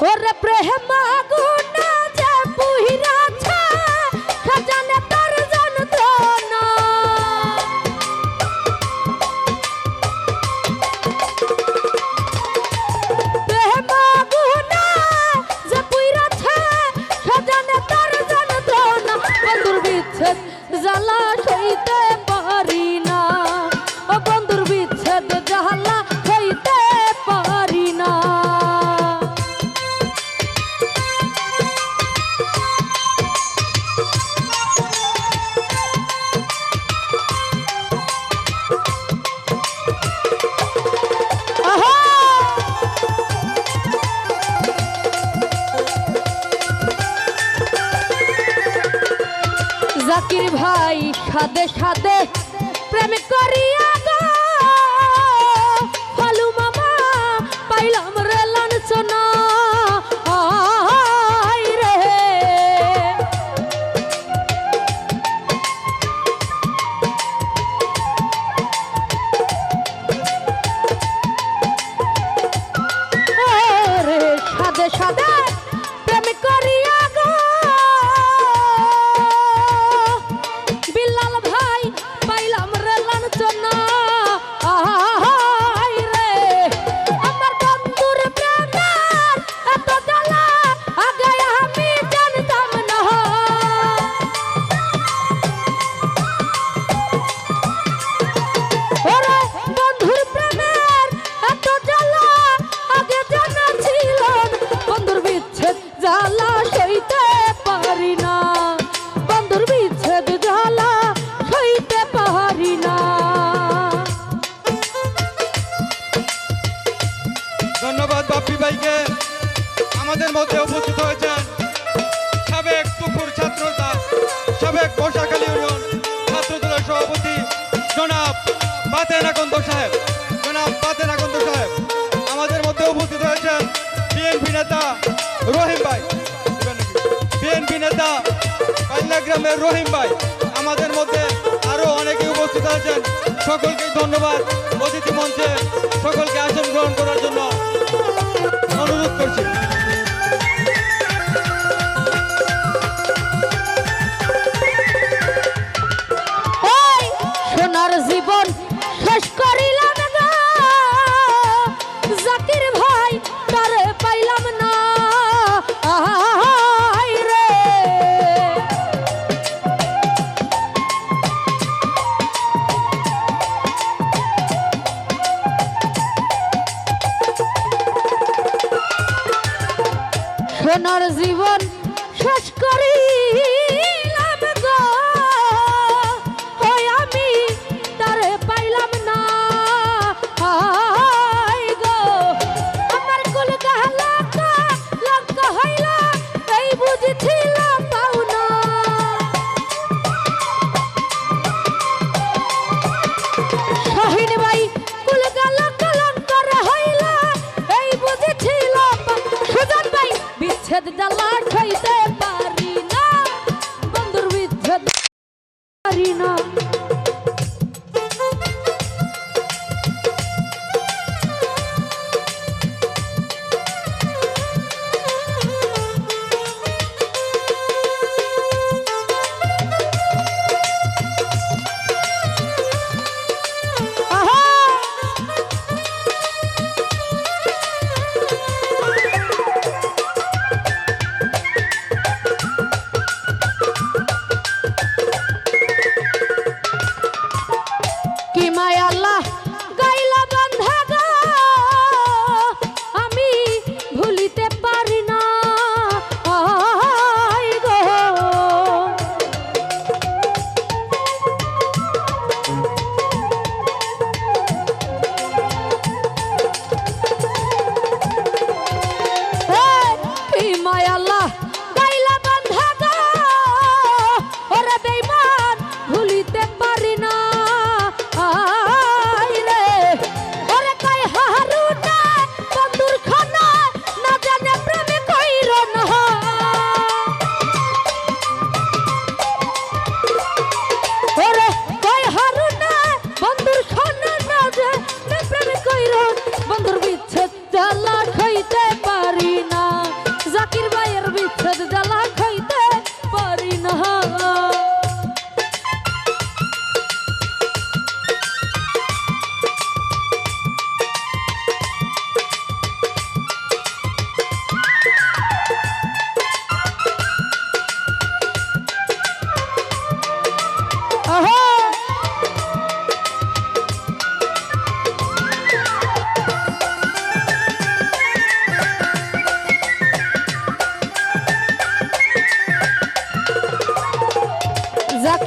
ওরে প্রেম আগুনা জাকির ভাই সাদে সাদে প্রেম করিয়া আমাদের মধ্যে উপস্থিত হয়েছেন সাবেক পুকুর ছাত্রতা সাবেক বর্ষাখালী ইউনিয়ন ছাত্রদলের সভাপতি জনাব বাতেন আকন্দ সাহেব। জনাব বাতেন আকন্দ সাহেব, আমাদের মধ্যে উপস্থিত হয়েছেন বিএনপি নেতা রহিম ভাই। বিএনপি নেতা পাইলা গ্রামের রহিম ভাই। আমাদের মধ্যে আরও অনেকে উপস্থিত আছেন সকলকে ধন্যবাদ অতিথি মঞ্চে। সকলকে আসন গ্রহণ করার জন্য অনুরোধ করছি। সোনার জীবন শেষ করিলাম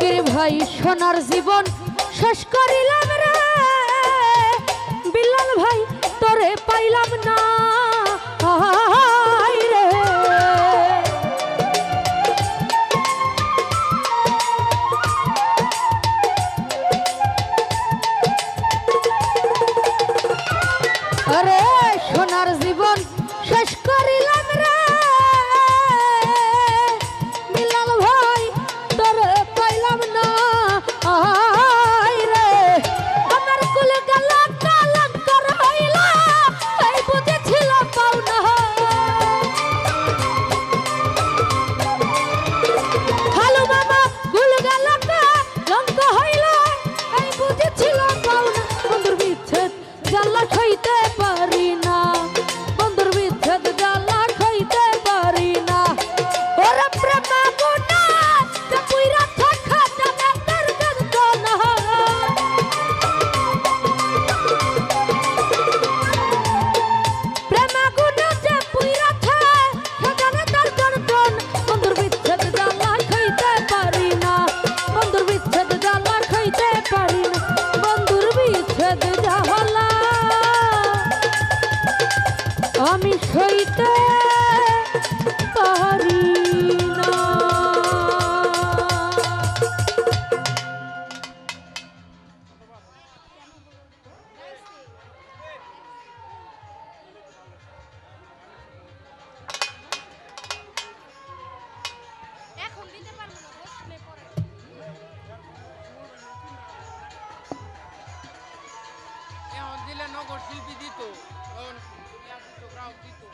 ফকির ভাই সোনার জীবন শেষ করিলাম রে। বিলাল ভাই তোরে পাইলাম না। Stevie dito. Yun, Julian dito, ground dito.